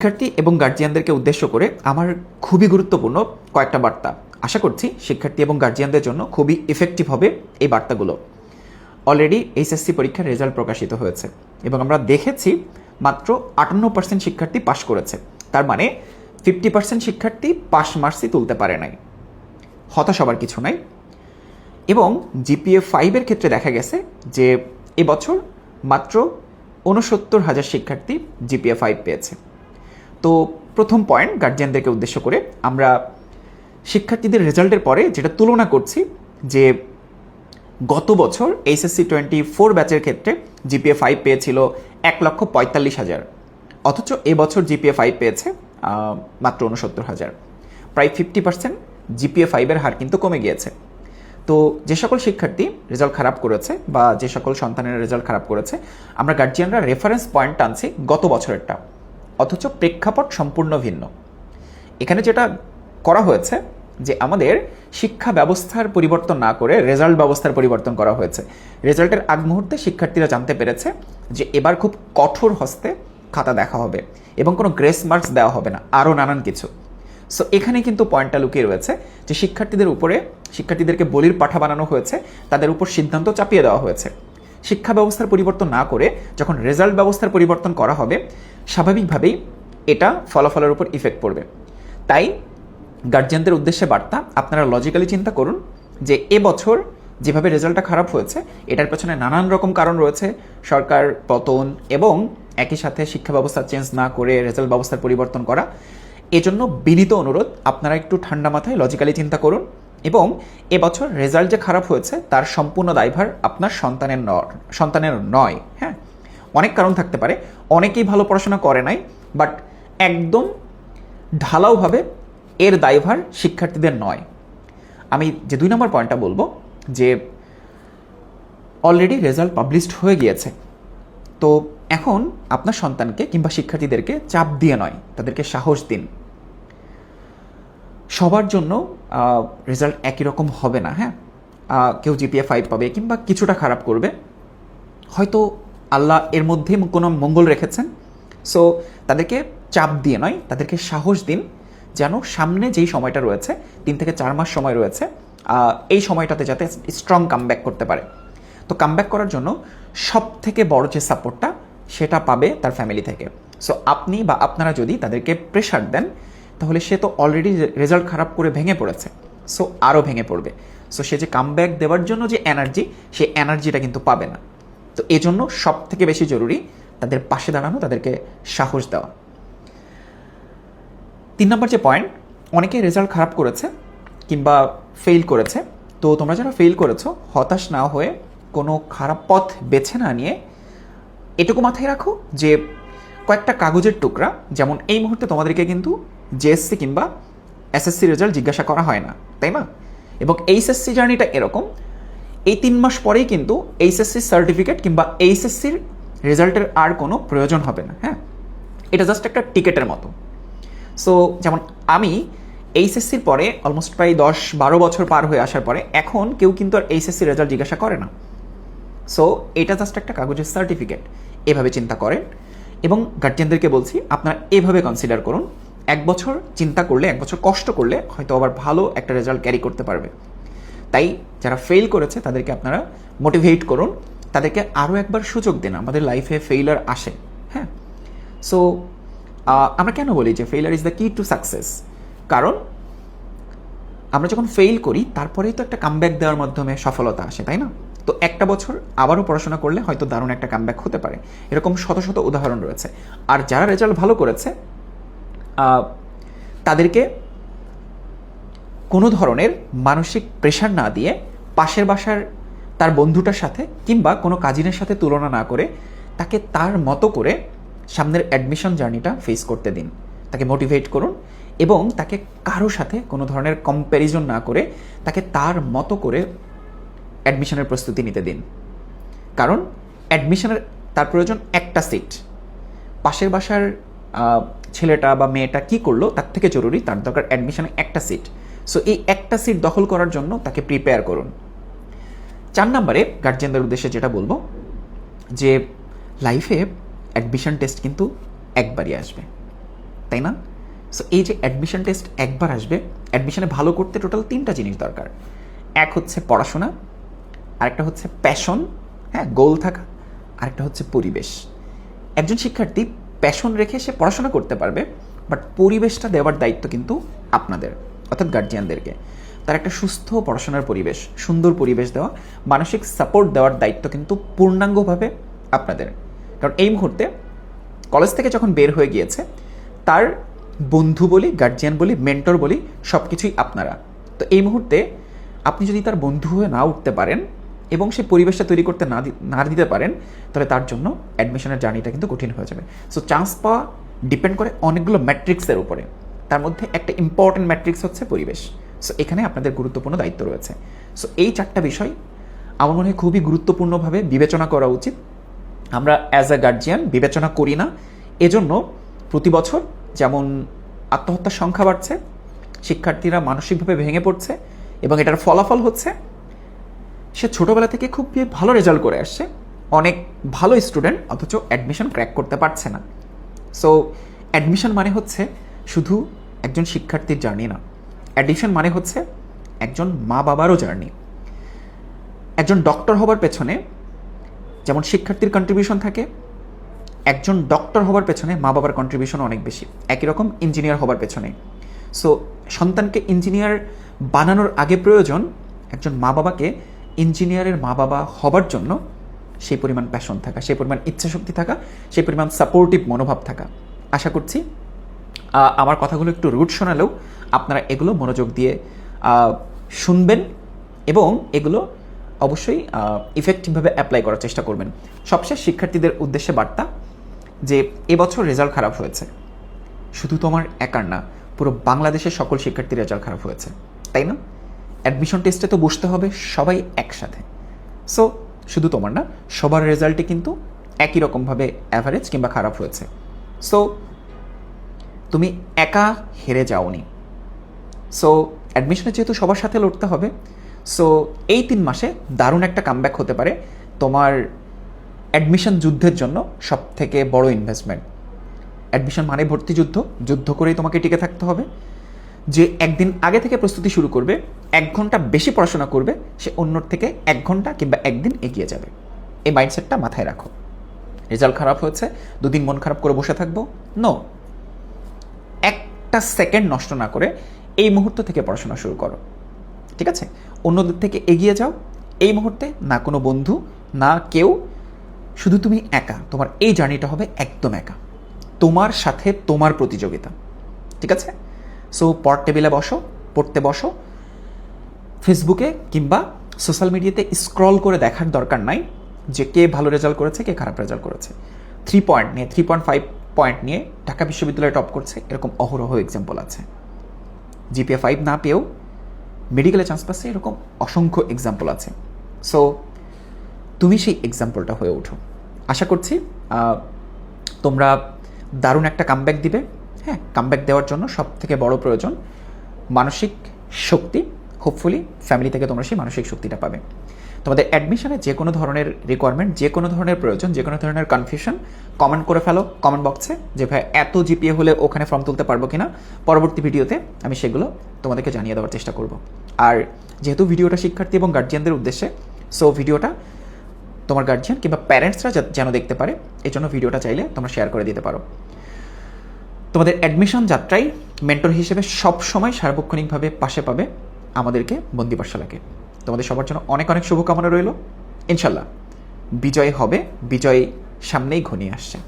শিক্ষার্থী এবং গার্জিয়ানদেরকে উদ্দেশ্য করে আমার খুবই গুরুত্বপূর্ণ কয়েকটা বার্তা। আশা করছি শিক্ষার্থী এবং গার্জিয়ানদের জন্য খুবই ইফেক্টিভ হবে এই বার্তাগুলো। অলরেডি এইচএসসি পরীক্ষার রেজাল্ট প্রকাশিত হয়েছে এবং আমরা দেখেছি মাত্র আটান্ন পার্সেন্ট শিক্ষার্থী পাশ করেছে। তার মানে ফিফটি পার্সেন্ট শিক্ষার্থী পাস মার্কসই তুলতে পারে নাই। হতাশ হবার কিছু নাই। এবং জিপিএ ফাইভের ক্ষেত্রে দেখা গেছে যে এবছর মাত্র ঊনসত্তর হাজার শিক্ষার্থী জিপিএ ফাইভ পেয়েছে। তো প্রথম পয়েন্ট গার্জিয়ানদেরকে উদ্দেশ্য করে আমরা শিক্ষার্থীদের রেজাল্টের পরে যেটা তুলনা করছি যে গত বছর এইচএসসি টোয়েন্টি ফোর ব্যাচের ক্ষেত্রে জিপিএ ফাইভ পেয়েছিল এক লক্ষ পঁয়তাল্লিশ হাজার। অথচ এবছর জিপিএ ফাইভ পেয়েছে মাত্র উনসত্তর হাজার। প্রায় ফিফটি পার্সেন্ট জিপিএ ফাইভের হার কিন্তু কমে গিয়েছে। তো যে সকল শিক্ষার্থী রেজাল্ট খারাপ করেছে বা যে সকল সন্তানের রেজাল্ট খারাপ করেছে, আমরা গার্জিয়ানরা রেফারেন্স পয়েন্ট টানছি গত বছরেরটা। অথচ প্রেক্ষাপট সম্পূর্ণ ভিন্ন। এখানে যেটা করা হয়েছে, যে আমাদের শিক্ষা ব্যবস্থার পরিবর্তন না করে রেজাল্ট ব্যবস্থার পরিবর্তন করা হয়েছে। রেজাল্টের আগ মুহূর্তে শিক্ষার্থীরা জানতে পেরেছে যে এবার খুব কঠোর হস্তে খাতা দেখা হবে এবং কোনো গ্রেস মার্কস দেওয়া হবে না, আরও নানান কিছু। সো এখানে কিন্তু পয়েন্টটা লুকিয়ে রয়েছে যে শিক্ষার্থীদের উপরে, শিক্ষার্থীদেরকে বলির পাঠা বানানো হয়েছে, তাদের উপর সিদ্ধান্ত চাপিয়ে দেওয়া হয়েছে। শিক্ষা ব্যবস্থার পরিবর্তন না করে যখন রেজাল্ট ব্যবস্থার পরিবর্তন করা হবে, স্বাভাবিকভাবেই এটা ফলাফলের উপর ইফেক্ট পড়বে। তাই গার্জিয়ানদের উদ্দেশ্যে বার্তা, আপনারা লজিক্যালি চিন্তা করুন যে এবছর যেভাবে রেজাল্টটা খারাপ হয়েছে, এটার পেছনে নানান রকম কারণ রয়েছে, সরকার, পতন এবং একই সাথে শিক্ষা ব্যবস্থা চেঞ্জ না করে রেজাল্ট ব্যবস্থার পরিবর্তন করা। এজন্য বিনীত অনুরোধ, আপনারা একটু ঠান্ডা মাথায় লজিক্যালি চিন্তা করুন। এবং এবছর রেজাল্ট যে খারাপ হয়েছে, তার সম্পূর্ণ দায়ভার আপনার সন্তানের সন্তানের নয় হ্যাঁ? অনেক কারণ থাকতে পারে। অনেকেই ভালো পড়াশোনা করে নাই বাট একদম ঢালাওভাবে এর দায়ভার শিক্ষার্থীদের নয়। আমি যে দুই নম্বর পয়েন্টটা বলব, যে অলরেডি রেজাল্ট পাবলিশড হয়ে গিয়েছে। তো এখন আপনার সন্তানকে কিংবা শিক্ষার্থীদেরকে চাপ দিয়ে নয়, তাদেরকে সাহস দিন। সবার জন্য রেজাল্ট একই রকম হবে না হ্যাঁ? কেউ জিপিএ ফাইভ পাবে কিংবা কিছুটা খারাপ করবে। হয়তো আল্লাহ এর মধ্যে কোনো মঙ্গল রেখেছেন। সো তাদেরকে চাপ দিয়ে নয়, তাদেরকে সাহস দিন যেন সামনে যেই সময়টা রয়েছে, তিন থেকে চার মাস সময় রয়েছে এই সময়টাতে যাতে স্ট্রং কামব্যাক করতে পারে। তো কামব্যাক করার জন্য সব থেকে বড় যে সাপোর্টটা সেটা পাবে তার ফ্যামিলি থেকে। সো আপনি বা আপনারা যদি তাদেরকে প্রেশার দেন তাহলে সে তো অলরেডি রেজাল্ট খারাপ করে ভেঙে পড়েছে। সো আরও ভেঙে পড়বে। সো সে যে কামব্যাক দেওয়ার জন্য যে এনার্জি সেই এনার্জিটা কিন্তু পাবে না। তো এজন্য সব থেকে বেশি জরুরি তাদের পাশে দাঁড়ানো, তাদেরকে সাহস দেওয়া। তিন নম্বর যে পয়েন্ট অনেকে রেজাল্ট খারাপ করেছে কিংবা ফেল করেছে। তো তোমরা যারা ফেল করেছ, হতাশ না হয়ে কোনো খারাপ পথ বেছে না নিয়ে এটুকু মাথায় রাখো যে কয়েকটা কাগজের টুকরা, যেমন এই মুহূর্তে তোমাদেরকে কিন্তু জেএসসি কিংবা এসএসসি রেজাল্ট জিজ্ঞাসা করা হয় না, তাই না? এবং এইচএসসি জার্নিটা এরকম, এই তিন মাস পরেই কিন্তু এইচএসসি সার্টিফিকেট কিংবা এইচএসসির রেজাল্টের আর কোনো প্রয়োজন হবে না হ্যাঁ? এটা জাস্ট একটা টিকেটের মতো। সো যেমন আমি এইচএসসির পরে অলমোস্ট প্রায় দশ বারো বছর পার হয়ে আসার পরে এখন কেউ কিন্তু আর এইচএসসি রেজাল্ট জিজ্ঞাসা করে না। সো এটা জাস্ট একটা কাগজের সার্টিফিকেট এভাবে চিন্তা করেন এবং গার্জিয়ানদেরকে বলছি, আপনারা এভাবে কনসিডার করুন। এক বছর চিন্তা করলে, এক বছর কষ্ট করলে হয়তো আবার ভালো একটা রেজাল্ট ক্যারি করতে পারবে। তাই যারা ফেল করেছে, তাদেরকে আপনারা মোটিভেট করুন। তাদেরকে আরও একবার সুযোগ দিন, আমাদের লাইফে ফেইলার আসে হ্যাঁ? সো আমরা কেন বলি যে failure is the key to success কারণ, আমরা যখন ফেল করি, তারপরেই তো একটা কামব্যাক দেওয়ার মাধ্যমে সফলতা আসে, তাই না? তো একটা বছর আবারও পড়াশোনা করলে হয়তো দারুণ একটা কামব্যাক হতে পারে। এরকম শত শত উদাহরণ রয়েছে। আর যারা রেজাল্ট ভালো করেছে তাদেরকে কোনো ধরনের মানসিক প্রেশার না দিয়ে পাশের বাসার তার বন্ধুটার সাথে কিংবা কোনো কাজিনের সাথে তুলনা না করে তাকে তার মতো করে সামনের অ্যাডমিশন জার্নিটা ফেস করতে দিন। তাকে মোটিভেট করুন এবং তাকে কারও সাথে কোনো ধরনের কম্প্যারিজন না করে তাকে তার মতো করে অ্যাডমিশনের প্রস্তুতি নিতে দিন। কারণ অ্যাডমিশনের তার প্রয়োজন একটা সিট পাশের বাসার ছেলেটা বা মেয়েটা কি করল, তার থেকে জরুরি, তার দরকার অ্যাডমিশনে একটা সিট সো এই একটা সিট দখল করার জন্য তাকে প্রিপেয়ার করুন। চার নম্বরে গার্জিয়ানদের উদ্দেশ্যে যেটা বলব, যে লাইফে অ্যাডমিশন টেস্ট কিন্তু একবারই আসবে। তাই না? সো এই যে অ্যাডমিশন টেস্ট একবার আসবে অ্যাডমিশনে ভালো করতে টোটাল তিনটা জিনিস দরকার। এক হচ্ছে পড়াশোনা, আরেকটা হচ্ছে প্যাশন হ্যাঁ গোল থাকা, আরেকটা হচ্ছে পরিবেশ। একজন শিক্ষার্থী প্যাশন রেখে সে পড়াশোনা করতে পারবে বাট পরিবেশটা দেওয়ার দায়িত্ব কিন্তু আপনাদের, অর্থাৎ গার্জিয়ানদেরকে তার একটা সুস্থ পড়াশোনার পরিবেশ, সুন্দর পরিবেশ দেওয়া, মানসিক সাপোর্ট দেওয়ার দায়িত্ব কিন্তু পূর্ণাঙ্গভাবে আপনাদের। কারণ এই মুহূর্তে কলেজ থেকে যখন বের হয়ে গিয়েছে, তার বন্ধু বলি গার্জিয়ান বলি মেন্টর বলি সব কিছুই আপনারা। তো এই মুহূর্তে আপনি যদি তার বন্ধু হয়ে না উঠতে পারেন এবং সেই পরিবেশটা তৈরি করতে না দিতে পারেন, তাহলে তার জন্য অ্যাডমিশনের জার্নিটা কিন্তু কঠিন হয়ে যাবে। সো চান্স পাওয়া ডিপেন্ড করে অনেকগুলো ম্যাট্রিক্সের উপরে। তার মধ্যে একটা ইম্পর্টেন্ট ম্যাট্রিক্স হচ্ছে পরিবেশ। সো এখানে আপনাদের গুরুত্বপূর্ণ দায়িত্ব রয়েছে। সো এই চারটা বিষয় আমার মনে হয় খুবই গুরুত্বপূর্ণভাবে বিবেচনা করা উচিত। আমরা অ্যাজ আ গার্জিয়ান বিবেচনা করি না। এজন্য প্রতি বছর যেমন আত্মহত্যার সংখ্যা বাড়ছে, শিক্ষার্থীরা মানসিকভাবে ভেঙে পড়ছে এবং এটার ফলাফল হচ্ছে সে ছোটবেলা থেকে খুব ভালো রেজাল্ট করে আসছে। অনেক ভালো স্টুডেন্ট অথচ অ্যাডমিশন ক্র্যাক করতে পারছে না। সো অ্যাডমিশন মানে হচ্ছে শুধু একজন শিক্ষার্থীর জার্নি না। অ্যাডমিশন মানে হচ্ছে একজন মা বাবারও জার্নি একজন ডক্টর হবার পেছনে যেমন শিক্ষার্থীর কন্ট্রিবিউশন থাকে, একজন ডক্টর হবার পেছনে মা বাবার কন্ট্রিবিউশন অনেক বেশি। একই রকম ইঞ্জিনিয়ার হবার পেছনে। সো সন্তানকে ইঞ্জিনিয়ার বানানোর আগে প্রয়োজন একজন মা বাবাকে ইঞ্জিনিয়ারের মা বাবা হবার জন্য সেই পরিমাণ প্যাশন থাকা, সেই পরিমাণ ইচ্ছাশক্তি থাকা, সেই পরিমাণ সাপোর্টিভ মনোভাব থাকা। আশা করছি আমার কথাগুলো একটু রুট শোনালেও আপনারা এগুলো মনোযোগ দিয়ে শুনবেন এবং এগুলো অবশ্যই ইফেক্টিভভাবে অ্যাপ্লাই করার চেষ্টা করবেন। সবশেষ শিক্ষার্থীদের উদ্দেশ্যে বার্তা যে এবছর রেজাল্ট খারাপ হয়েছে। শুধু তোমার একার না, পুরো বাংলাদেশের সকল শিক্ষার্থীর রেজাল্ট খারাপ হয়েছে। তাই না? অ্যাডমিশন টেস্টে তো বসতে হবে সবাই একসাথে। সো শুধু তোমার না, সবার রেজাল্টই কিন্তু একই রকমভাবে অ্যাভারেজ কিংবা খারাপ হয়েছে। সো তুমি একা হেরে যাওনি। সো অ্যাডমিশনে যেহেতু সবার সাথে লড়তে হবে সো এই তিন মাসে দারুণ একটা কামব্যাক হতে পারে তোমার অ্যাডমিশন যুদ্ধের জন্য সব থেকে বড় ইনভেস্টমেন্ট অ্যাডমিশন মানে ভর্তি যুদ্ধ যুদ্ধ করেই তোমাকে টিকে থাকতে হবে। যে একদিন আগে থেকে প্রস্তুতি শুরু করবে, এক ঘণ্টা বেশি পড়াশোনা করবে, সে অন্যর থেকে এক ঘণ্টা কিংবা একদিন এগিয়ে যাবে। এই মাইন্ডসেটটা মাথায় রাখো। রেজাল্ট খারাপ হয়েছে, দুদিন মন খারাপ করে বসে থাকব? নো একটা সেকেন্ড নষ্ট না করে এই মুহূর্ত থেকে পড়াশোনা শুরু করো। ঠিক আছে? অন্যদের থেকে এগিয়ে যাও। এই মুহূর্তে না কোনো বন্ধু, না কেউ, শুধু তুমি একা। তোমার এই জার্নিটা হবে একদম একা। তোমার সাথে তোমার প্রতিযোগিতা। ঠিক আছে? সো পড় টেবিলে বসো, পড়তে বসো। ফেসবুকে কিংবা সোশ্যাল মিডিয়াতে স্ক্রল করে দেখার দরকার নাই, যে কে ভালো রেজাল্ট করেছে, কে খারাপ রেজাল্ট করেছে। থ্রি পয়েন্ট নিয়ে থ্রি পয়েন্ট ফাইভ পয়েন্ট নিয়ে ঢাকা বিশ্ববিদ্যালয়ে টপ করছে, এরকম অহরহ এক্সাম্পল আছে। জিপিএ ফাইভ না পেয়েও মেডিকেলে চান্স পাচ্ছে, এরকম অসংখ্য এক্সাম্পল আছে। সো তুমি সেই এক্সাম্পলটা হয়ে ওঠো। আশা করছি তোমরা দারুণ একটা কামব্যাক দিবে। হ্যাঁ কামব্যাক দেওয়ার জন্য সব থেকে বড় প্রয়োজন মানসিক শক্তি। হোপফুলি ফ্যামিলি থেকে তোমরা সেই মানসিক শক্তিটা পাবে। তোমাদের অ্যাডমিশনে যে কোনো ধরনের রিকোয়ারমেন্ট যে কোনো ধরনের প্রয়োজন, যে কোনো ধরনের কনফিউশন কমেন্ট করে ফেলো কমেন্ট বক্সে যে ভাই এত জিপিএ হলে ওখানে ফর্ম তুলতে পারব কিনা। পরবর্তী ভিডিওতে আমি সেগুলো তোমাদেরকে জানিয়ে দেওয়ার চেষ্টা করব। আর যেহেতু ভিডিওটা শিক্ষার্থী এবং গার্জিয়ানদের উদ্দেশ্যে সো ভিডিওটা তোমার গার্জিয়ান কিংবা প্যারেন্টসরা যেন দেখতে পারে এই জন্য ভিডিওটা চাইলে তোমরা শেয়ার করে দিতে পারো। তোমাদের অ্যাডমিশন যাত্রায় মেন্টর হিসেবে সবসময় সার্বক্ষণিকভাবে পাশে পাবে আমাদেরকে বন্দি পাঠশালাকে। তোমাদের সবার জন্য অনেক অনেক শুভকামনা রইল। ইনশাল্লাহ, বিজয় হবে, বিজয় সামনেই ঘনিয়ে আসছে।